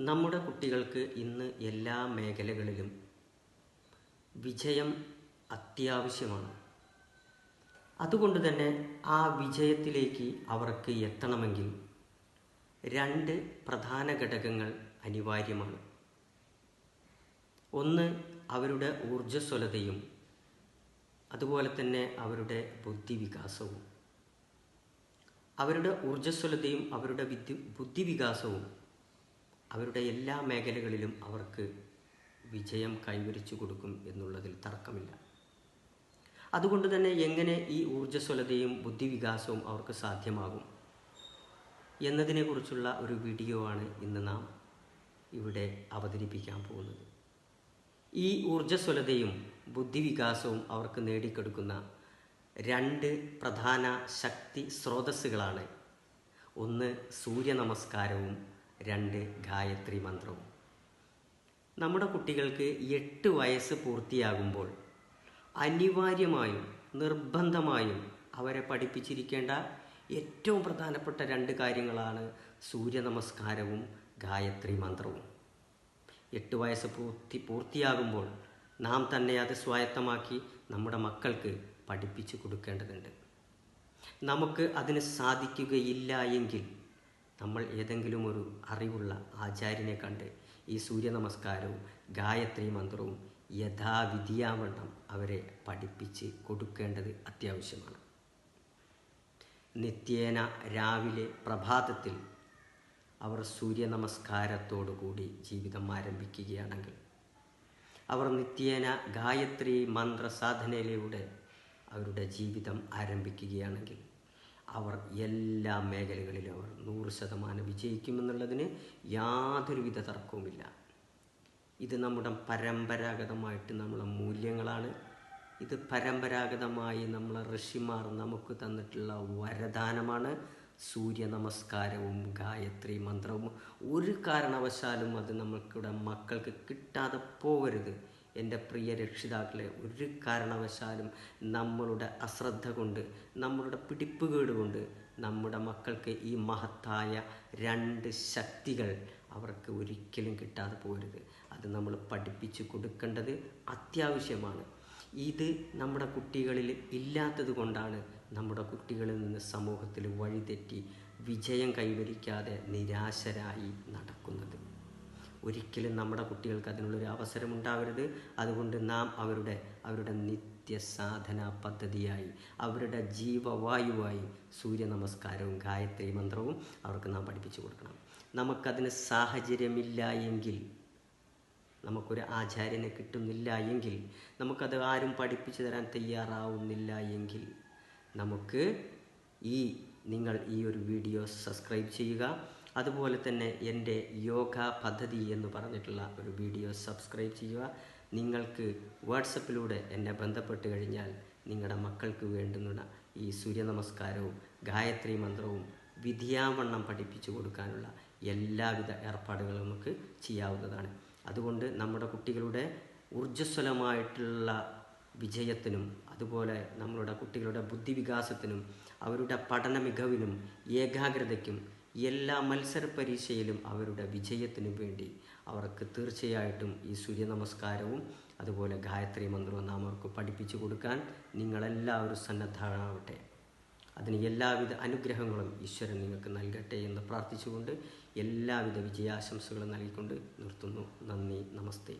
നമ്മുടെ കുട്ടികൾക്ക് ഇന്ന് എല്ലാ മേഖലകളിലും വിജയം അത്യാവശ്യമാണ്. അതുകൊണ്ട് തന്നെ ആ വിജയത്തിലേക്ക് അവർക്ക് എത്തണമെങ്കിൽ രണ്ട് പ്രധാന ഘടകങ്ങൾ അനിവാര്യമാണ്. ഒന്ന് അവരുടെ ഊർജസ്വലതയും അതുപോലെ തന്നെ അവരുടെ ബുദ്ധിവികാസവും. അവരുടെ ഊർജസ്വലതയും അവരുടെ ബുദ്ധിവികാസവും അവരുടെ എല്ലാ മേഖലകളിലും അവർക്ക് വിജയം കൈവരിച്ചു കൊടുക്കും എന്നുള്ളതിൽ തർക്കമില്ല. അതുകൊണ്ട് തന്നെ എങ്ങനെ ഈ ഊർജസ്വലതയും ബുദ്ധിവികാസവും അവർക്ക് സാധ്യമാകും എന്നതിനെക്കുറിച്ചുള്ള ഒരു വീഡിയോ ആണ് ഇന്ന് നാം ഇവിടെ അവതരിപ്പിക്കാൻ പോകുന്നത്. ഈ ഊർജസ്വലതയും ബുദ്ധിവികാസവും അവർക്ക് നേടിക്കെടുക്കുന്ന രണ്ട് പ്രധാന ശക്തി സ്രോതസ്സുകളാണ്. ഒന്ന് സൂര്യ നമസ്കാരവും രണ്ട് ഗായത്രി മന്ത്രവും. നമ്മുടെ കുട്ടികൾക്ക് എട്ട് വയസ്സ് പൂർത്തിയാകുമ്പോൾ അനിവാര്യമായും നിർബന്ധമായും അവരെ പഠിപ്പിച്ചിരിക്കേണ്ട ഏറ്റവും പ്രധാനപ്പെട്ട രണ്ട് കാര്യങ്ങളാണ് സൂര്യ നമസ്കാരവും ഗായത്രി മന്ത്രവും. എട്ട് വയസ്സ് പൂർത്തി പൂർത്തിയാകുമ്പോൾ നാം തന്നെ അത് സ്വായത്തമാക്കി നമ്മുടെ മക്കൾക്ക് പഠിപ്പിച്ചു കൊടുക്കേണ്ടതുണ്ട്. നമുക്ക് അതിന് സാധിക്കുകയില്ല എങ്കിൽ നമ്മൾ ഏതെങ്കിലും ഒരു അറിവുള്ള ആചാര്യനെ കണ്ട് ഈ സൂര്യ നമസ്കാരവും ഗായത്രി മന്ത്രവും യഥാവിധിയാവണ്ണം അവരെ പഠിപ്പിച്ച് കൊടുക്കേണ്ടത് അത്യാവശ്യമാണ്. നിത്യേന രാവിലെ പ്രഭാതത്തിൽ അവർ സൂര്യ നമസ്കാരത്തോടു കൂടി ജീവിതം ആരംഭിക്കുകയാണെങ്കിൽ അവർ നിത്യേന ഗായത്രി മന്ത്രസാധനയിലൂടെ അവരുടെ ജീവിതം ആരംഭിക്കുകയാണെങ്കിൽ അവർ എല്ലാ മേഖലകളിലും അവർ നൂറ് ശതമാനം വിജയിക്കുമെന്നുള്ളതിന് യാതൊരുവിധ തർക്കവുമില്ല. ഇത് നമ്മുടെ പരമ്പരാഗതമായിട്ട് നമ്മളെ മൂല്യങ്ങളാണ്. ഇത് പരമ്പരാഗതമായി നമ്മളെ ഋഷിമാർ നമുക്ക് തന്നിട്ടുള്ള വരദാനമാണ്. സൂര്യ നമസ്കാരവും ഗായത്രി മന്ത്രവും. ഒരു കാരണവശാലും അത് നമുക്കിവിടെ മക്കൾക്ക് കിട്ടാതെ പോകരുത്. എന്റെ പ്രിയ രക്ഷിതാക്കളെ ഒരു കാരണവശാലും നമ്മളുടെ അശ്രദ്ധ കൊണ്ട് നമ്മളുടെ പിടിപ്പുകേട് കൊണ്ട് നമ്മുടെ മക്കൾക്ക് ഈ മഹത്തായ രണ്ട് ശക്തികൾ അവർക്ക് ഒരിക്കലും കിട്ടാതെ പോരുത്. അത് നമ്മൾ പഠിപ്പിച്ചു കൊടുക്കേണ്ടത് അത്യാവശ്യമാണ്. ഇത് നമ്മുടെ കുട്ടികളിൽ ഇല്ലാത്തത് കൊണ്ടാണ് നമ്മുടെ കുട്ടികളിൽ നിന്ന് സമൂഹത്തിൽ വഴിതെറ്റി വിജയം കൈവരിക്കാതെ നിരാശരായി നടക്കുന്നത്. ഒരിക്കലും നമ്മുടെ കുട്ടികൾക്ക് അതിനുള്ളൊരു അവസരം ഉണ്ടാവരുത് അതുകൊണ്ട് നാം അവരുടെ അവരുടെ നിത്യസാധന പദ്ധതിയായി അവരുടെ ജീവവായുവായി സൂര്യ നമസ്കാരവും ഗായത്രി മന്ത്രവും അവർക്ക് നാം പഠിപ്പിച്ചു കൊടുക്കണം. നമുക്കതിന് സാഹചര്യമില്ല എങ്കിൽ നമുക്കൊരു ആചാര്യനെ കിട്ടുന്നില്ല എങ്കിൽ നമുക്കത് ആരും പഠിപ്പിച്ചു തരാൻ തയ്യാറാവുന്നില്ല എങ്കിൽ നമുക്ക് ഈ നിങ്ങൾ ഈ ഒരു വീഡിയോ സബ്സ്ക്രൈബ് ചെയ്യുക. അതുപോലെ തന്നെ എന്റെ യോഗ പദ്ധതി എന്ന് പറഞ്ഞിട്ടുള്ള ഒരു വീഡിയോ സബ്സ്ക്രൈബ് ചെയ്യുക. നിങ്ങൾക്ക് വാട്സപ്പിലൂടെ എന്നെ ബന്ധപ്പെട്ട് കഴിഞ്ഞാൽ നിങ്ങളുടെ മക്കൾക്ക് വേണ്ടുന്ന ഈ സൂര്യ നമസ്കാരവും ഗായത്രി മന്ത്രവും വിധിയാവണ്ണം പഠിപ്പിച്ചു കൊടുക്കാനുള്ള എല്ലാവിധ ഏർപ്പാടുകളും നമുക്ക് ചെയ്യാവുന്നതാണ്. അതുകൊണ്ട് നമ്മുടെ കുട്ടികളുടെ ഊർജസ്വലമായിട്ടുള്ള വിജയത്തിനും അതുപോലെ നമ്മളുടെ കുട്ടികളുടെ ബുദ്ധിവികാസത്തിനും അവരുടെ പഠന മികവിനും ഏകാഗ്രതയ്ക്കും എല്ലാ മത്സര പരീക്ഷയിലും അവരുടെ വിജയത്തിനു വേണ്ടി അവർക്ക് തീർച്ചയായിട്ടും ഈ സൂര്യ നമസ്കാരവും അതുപോലെ ഗായത്രി മന്ത്രവും നാം അവർക്ക് പഠിപ്പിച്ചു കൊടുക്കാൻ നിങ്ങളെല്ലാവരും സന്നദ്ധരാവട്ടെ. അതിന് എല്ലാവിധ അനുഗ്രഹങ്ങളും ഈശ്വരൻ നിങ്ങൾക്ക് നൽകട്ടെ എന്ന് പ്രാർത്ഥിച്ചുകൊണ്ട് എല്ലാവിധ വിജയാശംസകളും നൽകിക്കൊണ്ട് നിർത്തുന്നു. നന്ദി നമസ്തേ.